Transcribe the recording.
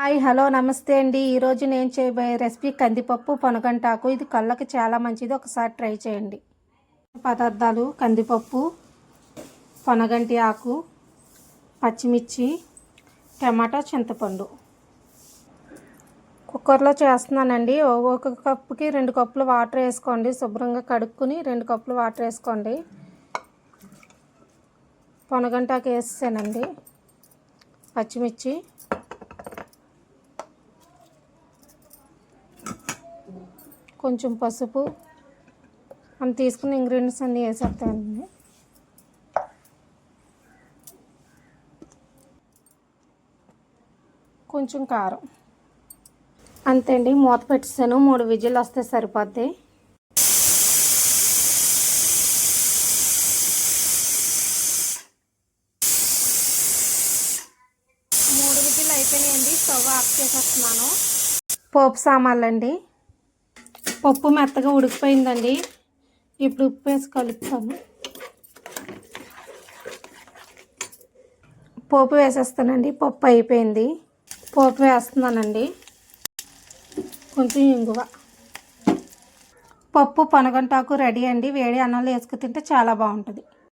Hi hello నమస్తే అండి. ఈరోజు నేను చేయబోయే రెసిపీ కందిపప్పు పొనగంటాకు. ఇది కళ్ళకి చాలా మంచిది. ఒకసారి ట్రై చేయండి. పదార్థాలు కందిపప్పు పొనగంటి ఆకు పచ్చిమిర్చి టమాటా చింతపండు. కుక్కర్లో చేస్తున్నానండి. ఒక కప్పుకి రెండు కప్పులు వాటర్ వేసుకోండి. శుభ్రంగా కడుక్కుని రెండు కప్పులు వాటర్ వేసుకోండి. పొనగంటాకు వేసానండి పచ్చిమిర్చి కొంచెం పసుపు. మనం తీసుకున్న ఇంగ్రీడియంట్స్ అన్నీ వేసేస్తానండి కొంచెం కారం. అంతే అండి మూత పెట్టేసాను. మూడు విజిల్ వస్తే సరిపోద్ది. మూడు విజిల్ అయిపోయినాయండి. స్టవ్ ఆఫ్ చేసేస్తున్నాను. పోపు సామాన్లు అండి. పప్పు మెత్తగా ఉడికిపోయిందండి. ఇప్పుడు ఉప్పు వేసి కలుపుతాను. పోపు వేసేస్తానండి. పప్పు అయిపోయింది. పోపు వేస్తున్నానండి. కొంచెం ఇంగువ. పప్పు పనగంటాకు రెడీ అండి. వేడి అన్నంలో వేసుకు తింటే చాలా బాగుంటుంది.